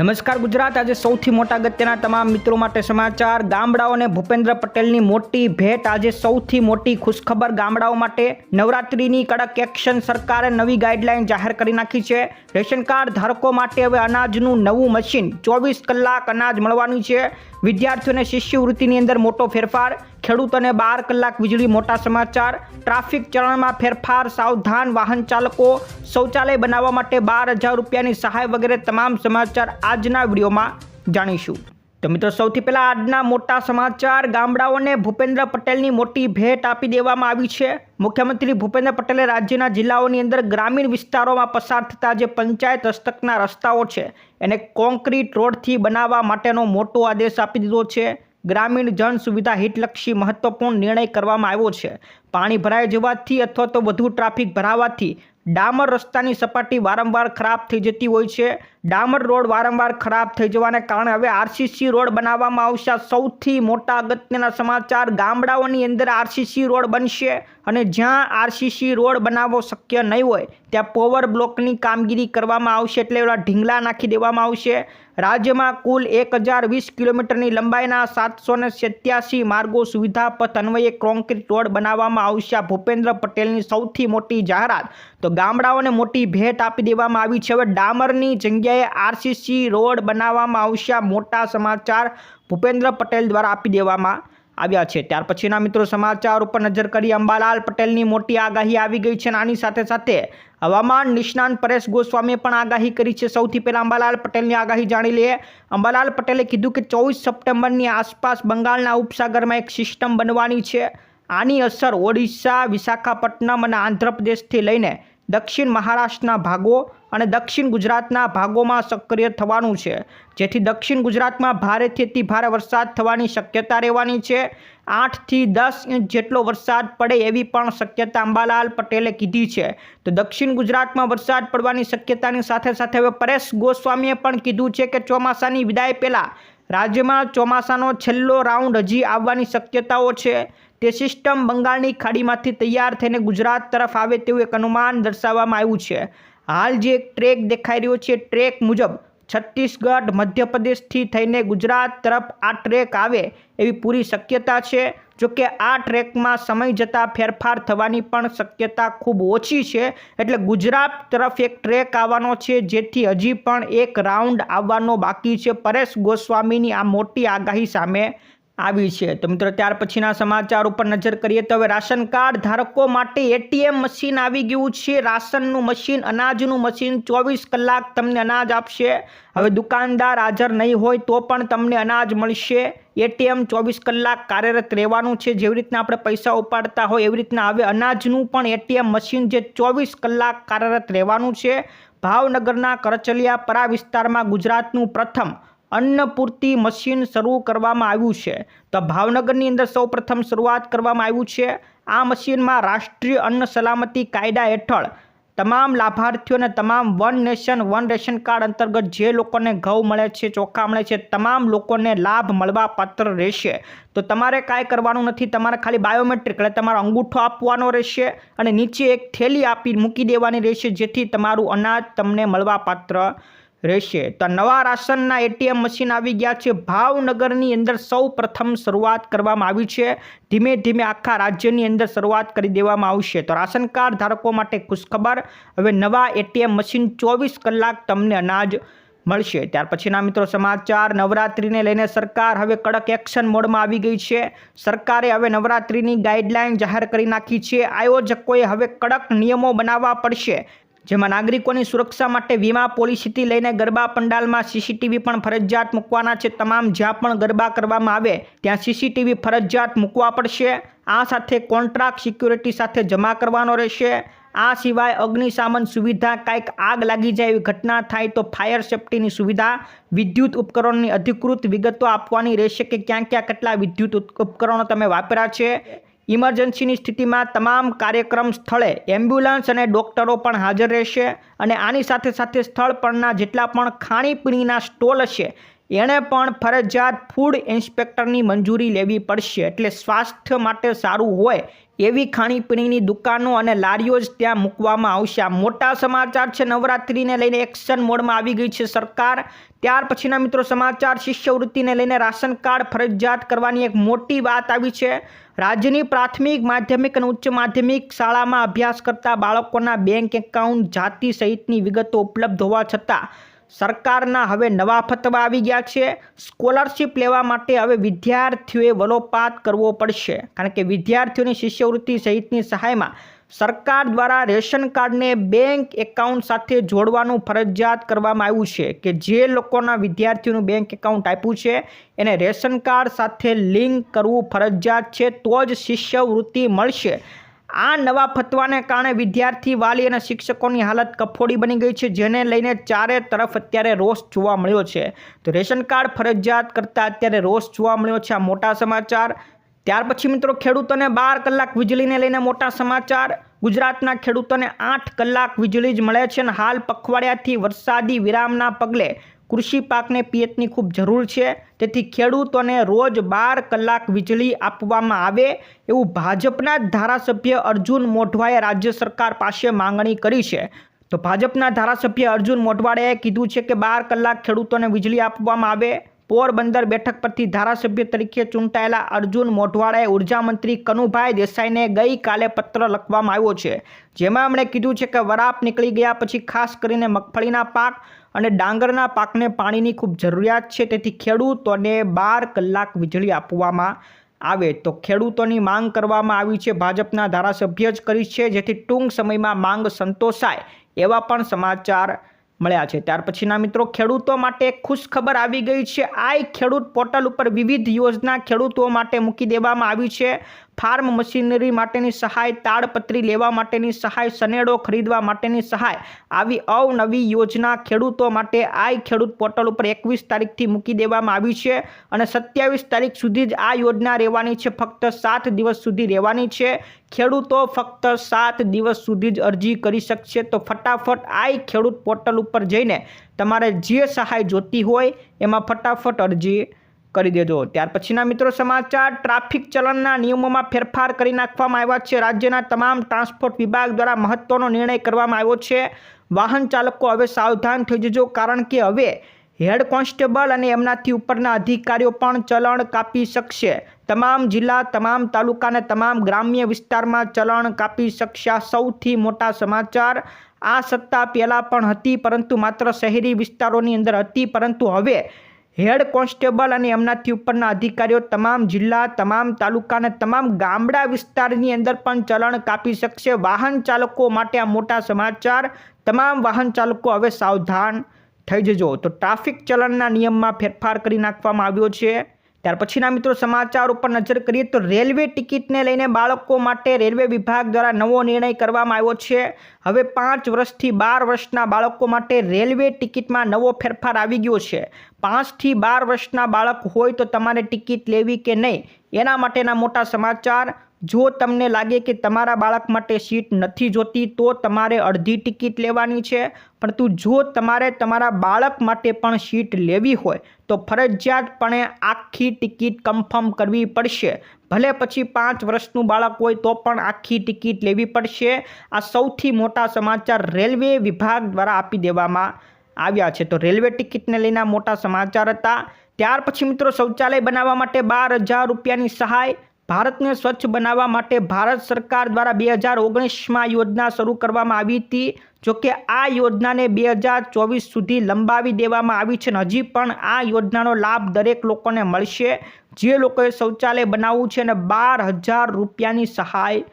નમસ્કાર ગુજરાત. આજે સૌથી મોટા અગત્યના તમામ મિત્રો માટે સમાચાર. ગામડાઓને ભૂપેન્દ્ર પટેલની મોટી ભેટ. આજે સૌથી મોટી ખુશખબર ગામડાઓ માટે નવરાત્રિની કડક એક્શન સરકારે નવી ગાઈડલાઈન જાહેર કરી નાખી છે. રેશન કાર્ડ ધારકો માટે હવે અનાજનું નવું મશીન. ચોવીસ કલાક અનાજ મળવાનું છે. વિદ્યાર્થીઓને શિષ્યવૃત્તિની અંદર મોટો ફેરફાર. ખેડૂતોને બાર કલાક વીજળી મોટા સમાચાર. ટ્રાફિક ચલણમાં ફેરફાર, સાવધાન વાહન ચાલકો શૌચાલય બનાવવા માટે બાર હજાર રૂપિયાની સહાય વગેરે તમામ સમાચાર આજના વિડીયોમાં જાણીશું. તો મિત્રો, સૌથી પહેલાં આજના મોટા સમાચાર. ગામડાઓને ભૂપેન્દ્ર પટેલની મોટી ભેટ આપી દેવામાં આવી છે. મુખ્યમંત્રી ભૂપેન્દ્ર પટેલે રાજ્યના જિલ્લાઓની અંદર ગ્રામીણ વિસ્તારોમાં પસાર થતા જે પંચાયત હસ્તકના રસ્તાઓ છે, એને કોન્ક્રીટ રોડથી બનાવવા માટેનો મોટો આદેશ આપી દીધો છે. ગ્રામીણ જન સુવિધા હિતલક્ષી મહત્વપૂર્ણ નિર્ણય કરવામાં આવ્યો છે. પાણી ભરાઈ જવાથી અથવા તો વધુ ટ્રાફિક ભરાવાથી ડામર રસ્તાની સપાટી વારંવાર ખરાબ થઈ જતી હોય છે. ડામર રોડ વારંવાર ખરાબ થઈ જવાને કારણે હવે આરસીસી રોડ બનાવવામાં આવશે. સૌથી મોટા અગત્યના સમાચાર ગામડાઓની અંદર આરસીસી રોડ બનશે અને જ્યાં આરસીસી રોડ બનાવવો શક્ય નહીં હોય, ત્યાં પોવર બ્લોકની કામગીરી કરવામાં આવશે એટલે એવા ઢીંગલા નાખી દેવામાં આવશે. રાજ્યમાં કુલ એક હજાર વીસ કિલોમીટરની લંબાઈના સાતસો ને માર્ગો સુવિધા પથ અન્વયે કોન્ક્રીટ રોડ બનાવવામાં આવશે. ભૂપેન્દ્ર પટેલની સૌથી મોટી જાહેરાત. તો ગામડાઓને મોટી ભેટ આપી દેવામાં આવી છે. હવે ડામરની જગ્યાએ આરસીસી રોડ બનાવવામાં આવશે. મોટા સમાચાર ભૂપેન્દ્ર પટેલ દ્વારા આપી દેવામાં આવ્યા છે. ત્યાર પછીના મિત્રો સમાચાર ઉપર નજર કરી અંબાલાલ પટેલની મોટી આગાહી આવી ગઈ છે આની સાથે સાથે હવામાન નિષ્ણાંત પરેશ ગોસ્વામીએ પણ આગાહી કરી છે. સૌથી પહેલાં અંબાલાલ પટેલની આગાહી જાણી લઈએ. અંબાલાલ પટેલે કીધું કે ચોવીસ સપ્ટેમ્બરની આસપાસ બંગાળના ઉપસાગરમાં એક સિસ્ટમ બનવાની છે. આની અસર ઓડિશા, વિશાખાપટ્ટનમ અને આંધ્રપ્રદેશથી લઈને દક્ષિણ મહારાષ્ટ્રના ભાગો અને દક્ષિણ ગુજરાતના ભાગોમાં સક્રિય થવાનું છે. જેથી દક્ષિણ ગુજરાતમાં ભારેથી અતિ ભારે વરસાદ થવાની શક્યતા રહેવાની છે. આઠથી દસ ઇંચ જેટલો વરસાદ પડે એવી પણ શક્યતા અંબાલાલ પટેલે કીધી છે. તો દક્ષિણ ગુજરાતમાં વરસાદ પડવાની શક્યતાની સાથે સાથે હવે પરેશ ગોસ્વામીએ પણ કીધું છે કે ચોમાસાની વિદાય પહેલાં રાજ્યમાં ચોમાસાનો છેલ્લો રાઉન્ડ હજી આવવાની શક્યતાઓ છે. તે સિસ્ટમ બંગાળની ખાડીમાંથી તૈયાર થઈને ગુજરાત તરફ આવે તેવું એક અનુમાન દર્શાવવામાં આવ્યું છે. હાલ જે એક ટ્રેક દેખાઈ રહ્યો છે, ટ્રેક મુજબ છત્તીસગઢ, મધ્યપ્રદેશથી થઈને ગુજરાત તરફ આ ટ્રેક આવે એવી પૂરી શક્યતા છે. જોકે આ ટ્રેકમાં સમય જતાં ફેરફાર થવાની પણ શક્યતા ખૂબ ઓછી છે. એટલે ગુજરાત તરફ એક ટ્રેક આવવાનો છે, જેથી હજી પણ એક રાઉન્ડ આવવાનો બાકી છે. પરેશ ગોસ્વામીની આ મોટી આગાહી સામે આવી છે. તો મિત્રો, ત્યાર પછીના સમાચાર ઉપર નજર કરીએ તો હવે રાશન કાર્ડ ધારકો માટે એટીએમ મશીન આવી ગયું છે. રાશનનું મશીન, અનાજનું મશીન ચોવીસ કલાક તમને અનાજ આપશે. હવે દુકાનદાર હાજર નહીં હોય તો પણ તમને અનાજ મળશે. એટીએમ ચોવીસ કલાક કાર્યરત રહેવાનું છે. જેવી રીતના આપણે પૈસા ઉપાડતા હોય એવી રીતના હવે અનાજનું પણ એટીએમ મશીન જે ચોવીસ કલાક કાર્યરત રહેવાનું છે. ભાવનગરના કરચલિયા પરા વિસ્તારમાં ગુજરાતનું પ્રથમ અન્નપૂર્તિ મશીન શરૂ કરવામાં આવ્યું છે. તો ભાવનગરની અંદર સૌ પ્રથમ શરૂઆત કરવામાં આવ્યું છે. આ મશીનમાં રાષ્ટ્રીય અન્ન સલામતી કાયદા હેઠળ તમામ લાભાર્થીઓને તમામ one nation, one ration card અંતર્ગત જે લોકોને ઘઉં મળે છે, ચોખા મળે છે, તમામ લોકોને લાભ મળવા પાત્ર રહેશે. તો તમારે કાંઈ કરવાનું નથી. તમારે ખાલી બાયોમેટ્રિક એટલે તમારો અંગૂઠો આપવાનો રહેશે અને નીચે એક થેલી આપી મૂકી દેવાની રહેશે જેથી તમારું અનાજ તમને મળવા પાત્ર રહેશે. તો નવા રાશનના એટીએમ મશીન આવી ગયા છે. ભાવનગરની અંદર સૌ પ્રથમ શરૂઆત કરવામાં આવી છે. ધીમે ધીમે આખા રાજ્યની અંદર શરૂઆત કરી દેવામાં આવશે. તો રાશન કાર્ડ ધારકો માટે ખુશખબર. હવે નવા એટીએમ મશીન ચોવીસ કલાક તમને અનાજ મળશે. ત્યાર પછીના મિત્રો સમાચાર. નવરાત્રિને લઈને સરકાર હવે કડક એક્શન મોડમાં આવી ગઈ છે. સરકારે હવે નવરાત્રિની ગાઈડલાઈન જાહેર કરી નાખી છે. આયોજકોએ હવે કડક નિયમો બનાવવા પડશે. જેમાં નાગરિકોની સુરક્ષા માટે વીમા પોલિસીથી લઈને ગરબા પંડાલમાં સીસીટીવી પણ ફરજિયાત મૂકવાના છે. તમામ જ્યાં પણ ગરબા કરવામાં આવે, ત્યાં સીસીટીવી ફરજિયાત મૂકવા પડશે. આ સાથે કોન્ટ્રાક્ટ સિક્યુરિટી સાથે જમા કરવાનો રહેશે. આ સિવાય અગ્નિશામન સુવિધા કાંઈક આગ લાગી જાય એવી ઘટના થાય તો ફાયર સેફટીની સુવિધા, વિદ્યુત ઉપકરણોની અધિકૃત વિગતો આપવાની રહેશે કે ક્યાં ક્યાં કેટલા વિદ્યુત ઉપકરણો તમે વાપર્યા છે. ઇમરજન્સીની સ્થિતિમાં તમામ કાર્યક્રમ સ્થળે એમ્બ્યુલન્સ અને ડૉક્ટરો પણ હાજર રહેશે અને આની સાથે સાથે સ્થળ પરના જેટલા પણ ખાણીપીણીના સ્ટોલ હશે, એણે પણ ફરજિયાત ફૂડ ઇન્સ્પેક્ટરની મંજૂરી લેવી પડશે. એટલે સ્વાસ્થ્ય માટે સારું હોય એવી ખાણીપીણીની દુકાનો અને લારીઓ જ ત્યાં મૂકવામાં આવશે. આ મોટા સમાચાર છે. નવરાત્રિને લઈને એક્શન મોડમાં આવી ગઈ છે સરકાર. ત્યાર પછીના મિત્રો સમાચાર, શિષ્યવૃત્તિને લઈને રાશન કાર્ડ ફરજિયાત કરવાની એક મોટી વાત આવી છે. રાજ્યની પ્રાથમિક, માધ્યમિક અને ઉચ્ચ માધ્યમિક શાળામાં અભ્યાસ કરતા બાળકોના બેંક એકાઉન્ટ જાતિ સહિતની વિગતો ઉપલબ્ધ હોવા છતાં સરકારના હવે નવા ફતવા આવી ગયા છે. સ્કોલરશિપ લેવા માટે હવે વિદ્યાર્થીઓએ વલોપાત કરવો પડશે. કારણ કે વિદ્યાર્થીઓની શિષ્યવૃત્તિ સહિતની સહાયમાં સરકાર દ્વારા રેશન કાર્ડને બેંક એકાઉન્ટ સાથે જોડવાનું ફરજિયાત કરવામાં આવ્યું છે કે જે લોકોના વિદ્યાર્થીઓનું બેંક એકાઉન્ટ આપ્યું છે, એને રેશન કાર્ડ સાથે લિંક કરવું ફરજિયાત છે, તો જ શિષ્યવૃત્તિ મળશે. આ નવા ફતવાને કારણે વિદ્યાર્થી, વાલી અને શિક્ષકોની હાલત કફોડી બની ગઈ છે, જેને લઈને ચારે તરફ અત્યારે રોષ જોવા મળ્યો છે. તો રેશન કાર્ડ ફરજિયાત કરતાં અત્યારે રોષ જોવા મળ્યો છે આ મોટા સમાચાર. ત્યાર પછી મિત્રો, ખેડૂતોને બાર કલાક વીજળીને લઈને મોટા સમાચાર. ગુજરાતના ખેડૂતોને આઠ કલાક વીજળી જ મળે છે અને હાલ પખવાડિયાથી વરસાદી વિરામના પગલે કૃષિ પાકને પિયતની ખૂબ જરૂર છે. તેથી ખેડૂતોને રોજ બાર કલાક વીજળી આપવામાં આવે એવું ભાજપના જ ધારાસભ્ય અર્જુન મોઢવાએ રાજ્ય સરકાર પાસે માંગણી કરી છે. તો ભાજપના ધારાસભ્ય અર્જુન મોઢવાડે કીધું છે કે બાર કલાક ખેડૂતોને વીજળી આપવામાં આવે. પોરબંદર બેઠક પરથી ધારાસભ્ય તરીકે ચૂંટાયેલા અર્જુન મોઢવાડાએ ઊર્જા મંત્રી કનુભાઈ દેસાઈને ગઈકાલે પત્ર લખવામાં આવ્યો છે. જેમાં એમણે કીધું છે કે વરાપ નીકળી ગયા પછી ખાસ કરીને મગફળીના પાક અને ડાંગરના પાકને પાણીની ખૂબ જરૂરિયાત છે. તેથી ખેડૂતોને બાર કલાક વીજળી આપવામાં આવે તો ખેડૂતોની માંગ કરવામાં આવી છે. ભાજપના ધારાસભ્ય જ કરી છે. જેથી ટૂંક સમયમાં માંગ સંતોષાય એવા પણ સમાચાર મળ્યા છે. ત્યાર પછીના મિત્રો, ખેડૂતો માટે ખુશ ખબર આવી ગઈ છે. આ ખેડૂત પોર્ટલ ઉપર વિવિધ યોજના ખેડૂતો માટે મૂકી દેવામાં આવી છે. ફાર્મ મશીનરી માટેની સહાય, તાડપત્રી લેવા માટેની સહાય, સનેડો ખરીદવા માટેની સહાય, આવી અવનવી યોજના ખેડૂતો માટે આઈ ખેડૂત પોર્ટલ ઉપર એકવીસ તારીખથી મૂકી દેવામાં આવી છે અને સત્યાવીસ તારીખ સુધી જ આ યોજના રહેવાની છે. ફક્ત સાત દિવસ સુધી રહેવાની છે. ખેડૂતો ફક્ત સાત દિવસ સુધી જ અરજી કરી શકશે. તો ફટાફટ આઈ ખેડૂત પોર્ટલ ઉપર જઈને તમારે જે સહાય જોતી હોય એમાં ફટાફટ અરજી કરી દેજો. ત્યાર પછીના મિત્રો સમાચાર, ટ્રાફિક ચલણના નિયમોમાં ફેરફાર કરી નાખવામાં આવ્યા છે. રાજ્યના તમામ ટ્રાન્સપોર્ટ વિભાગ દ્વારા મહત્વનો નિર્ણય કરવામાં આવ્યો છે. વાહન ચાલકો હવે સાવધાન થઈ જજો, કારણ કે હવે હેડ કોન્સ્ટેબલ અને એમનાથી ઉપરના અધિકારીઓ પણ ચલણ કાપી શકશે. તમામ જિલ્લા, તમામ તાલુકા તમામ ગ્રામ્ય વિસ્તારમાં ચલણ કાપી શકશે. સૌથી મોટા સમાચાર. આ સત્તા પહેલાં પણ હતી, પરંતુ માત્ર શહેરી વિસ્તારોની અંદર હતી, પરંતુ હવે હેડ કોન્સ્ટેબલ અને એમનાથી ઉપરના અધિકારીઓ તમામ જિલ્લા, તમામ તાલુકા અને તમામ ગામડા વિસ્તારની અંદર પણ ચલણ કાપી શકશે. વાહન ચાલકો માટે આ મોટા સમાચાર. તમામ વાહન ચાલકો હવે સાવધાન થઈ જજો. તો ટ્રાફિક ચલણના નિયમમાં ફેરફાર કરી નાખવામાં આવ્યો છે. ત્યાર પછીના મિત્રો સમાચાર ઉપર નજર કરીએ તો રેલવે ટિકિટને લઈને બાળકો માટે રેલવે વિભાગ દ્વારા નવો નિર્ણય કરવામાં આવ્યો છે. હવે પાંચ વર્ષથી બાર વર્ષના બાળકો માટે રેલવે ટિકિટમાં નવો ફેરફાર આવી ગયો છે. પાંચથી બાર વર્ષના બાળક હોય તો તમારે ટિકિટ લેવી કે નહીં? એના માટેના મોટા સમાચાર જો તમને લાગે કે તમારા બાળક માટે સીટ નથી જોતી, તો તમારે અડધી ટિકિટ લેવાની છે. પરંતુ જો તમારે તમારા બાળક માટે પણ સીટ લેવી હોય, તો ફરજિયાતપણે આખી ટિકિટ કન્ફર્મ કરવી પડશે. ભલે પછી પાંચ વર્ષનું બાળક હોય, તો પણ આખી ટિકિટ લેવી પડશે. આ સૌથી મોટા સમાચાર રેલવે વિભાગ દ્વારા આપી દેવામાં આવ્યા છે. તો રેલવે ટિકિટને લઈને મોટા સમાચાર હતા. ત્યાર પછી મિત્રો શૌચાલય બનાવવા માટે બાર હજાર રૂપિયાની સહાય ભારતને સ્વચ્છ બનાવવા માટે ભારત સરકાર દ્વારા બે હજાર ઓગણીસમાં યોજના શરૂ કરવામાં આવી હતી. જોકે આ યોજનાને બે હજાર ચોવીસ સુધી લંબાવી દેવામાં આવી છે અને હજી પણ આ યોજનાનો લાભ દરેક લોકોને મળશે. જે લોકોએ શૌચાલય બનાવવું છે અને બાર હજાર રૂપિયાની સહાય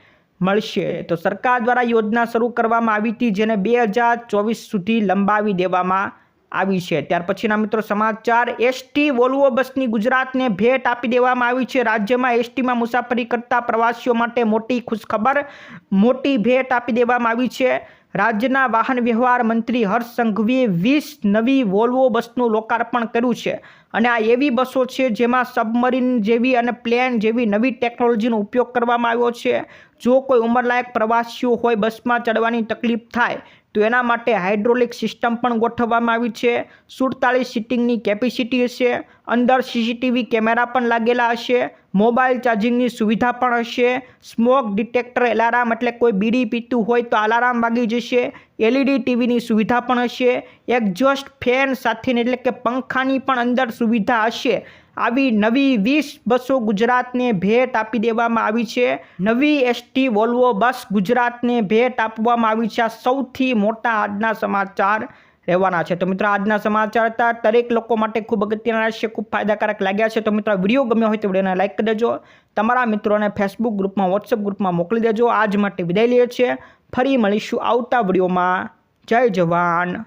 મળશે. તો સરકાર દ્વારા યોજના શરૂ કરવામાં આવી હતી, જેને બે હજાર ચોવીસ સુધી લંબાવી દેવામાં આવી છે. ત્યાર પછીના મિત્રો સમાચાર એસટી વોલ્વો બસની ગુજરાતને ભેટ આપી દેવામાં આવી છે. રાજ્યમાં એસટીમાં મુસાફરી કરતા પ્રવાસીઓ માટે મોટી ખુશખબર, મોટી ભેટ આપી દેવામાં આવી છે. રાજ્યના વાહન વ્યવહાર મંત્રી હર્ષ સંઘવીએ વીસ નવી વોલ્વો બસનું લોકાર્પણ કર્યું છે. અને આ એવી બસો છે જેમાં સબમરીન જેવી અને પ્લેન જેવી નવી ટેકનોલોજીનો ઉપયોગ કરવામાં આવ્યો છે. જો કોઈ ઉંમરલાયક પ્રવાસીઓ હોય બસમાં ચડવાની તકલીફ થાય તો એના માટે હાઇડ્રોલિક સિસ્ટમ પણ ગોઠવવામાં આવી છે. સુડતાલીસ સીટિંગની કેપેસિટી હશે. અંદર સીસીટીવી કેમેરા પણ લાગેલા હશે, મોબાઈલ ચાર્જિંગની સુવિધા પણ હશે, સ્મોક ડિટેક્ટર એલાર્મ એટલે કોઈ બીડી પીતું હોય તો અલાર્મ વાગી જશે, એલઈડી ટીવીની સુવિધા પણ હશે, એક્ઝોસ્ટ ફેન સાથેની એટલે કે પંખાની પણ અંદર સુવિધા હશે. આવી નવી વીસ બસો ગુજરાતને ભેટ આપી દેવામાં આવી છે. નવી એસટી વોલ્વો બસ ગુજરાતને ભેટ આપવામાં આવી છે. આ સૌથી મોટા આજના સમાચાર. રહેવાના છે. તો મિત્રો આજના સમાચાર હતા, દરેક લોકો માટે ખૂબ અગત્યના છે, ખૂબ ફાયદાકારક લાગ્યા છે. તો મિત્રો વીડિયો ગમ્યો હોય તો વિડીયોને લાઇક કરી દેજો. તમારા મિત્રોને ફેસબુક ગ્રુપમાં વોટ્સઅપ ગ્રુપમાં મોકલી દેજો. આજ માટે વિદાય લઈએ છીએ. ફરી મળીશું આવતા વિડીયોમાં. જય જવાન,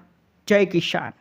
જય કિસાન.